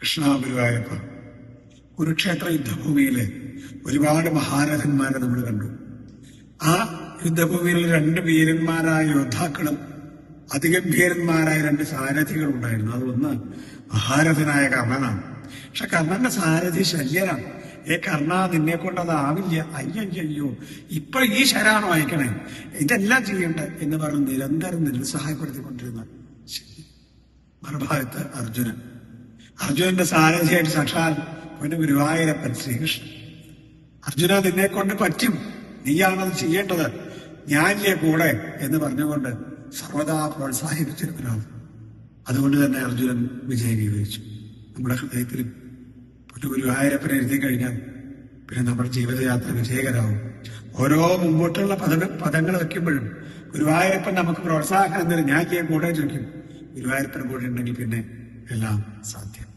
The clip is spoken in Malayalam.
കൃഷ്ണ ഗുരുവായൂരപ്പ കുരുക്ഷേത്ര യുദ്ധഭൂമിയിലെ ഒരുപാട് മഹാരഥന്മാരെ നമ്മൾ കണ്ടു. ആ യുദ്ധഭൂമിയിൽ രണ്ട് വീരന്മാരായ യോദ്ധാക്കളും അതിഗംഭീരന്മാരായ രണ്ട് സാരഥികൾ ഉണ്ടായിരുന്നു. അതൊന്ന് മഹാരഥനായ കർണനാണ്. പക്ഷെ കർണന്റെ സാരഥി ശല്യനാണ്. ഏ കർണ നിന്നെ കൊണ്ട് അതാവില്ല അയ്യയ്യോ ഇപ്പൊ ഈ ശരാണ് വായിക്കണേ ഇതെല്ലാം ചെയ്യണ്ടേ എന്ന് പറഞ്ഞ് നിരന്തരം നിരുത്സാഹപ്പെടുത്തിക്കൊണ്ടിരുന്ന. മറുഭാഗത്ത് അർജുനൻ. അർജുനന്റെ സാരഥിയായിട്ട് സാക്ഷാൽ പിന്നെ ഗുരുവായൂരപ്പൻ ശ്രീകൃഷ്ണൻ. അർജുന നിന്നെ കൊണ്ട് പറ്റും. നീയാണത് ചെയ്യേണ്ടത്. ഞാനില്ലേ കൂടെ എന്ന് പറഞ്ഞുകൊണ്ട് സർവദാ പ്രോത്സാഹിപ്പിച്ചിരുന്നു അതുകൊണ്ട് തന്നെ അർജുനൻ വിജയം വിവരിച്ചു നമ്മുടെ ഹൃദയത്തിലും ഒരു ഗുരുവായൂരപ്പനെ എഴുതി കഴിഞ്ഞാൽ പിന്നെ നമ്മുടെ ജീവിതയാത്ര വിജയകരമാവും. ഓരോ മുമ്പോട്ടുള്ള പദ പദങ്ങൾ വയ്ക്കുമ്പോഴും ഗുരുവായൂരപ്പൻ നമുക്ക് പ്രോത്സാഹനം തരും. ഞാൻ കൂടെ ചോദിക്കും. ഗുരുവായൂരപ്പൻ കൂടെ ഉണ്ടെങ്കിൽ പിന്നെ എല്ലാം സാധ്യം.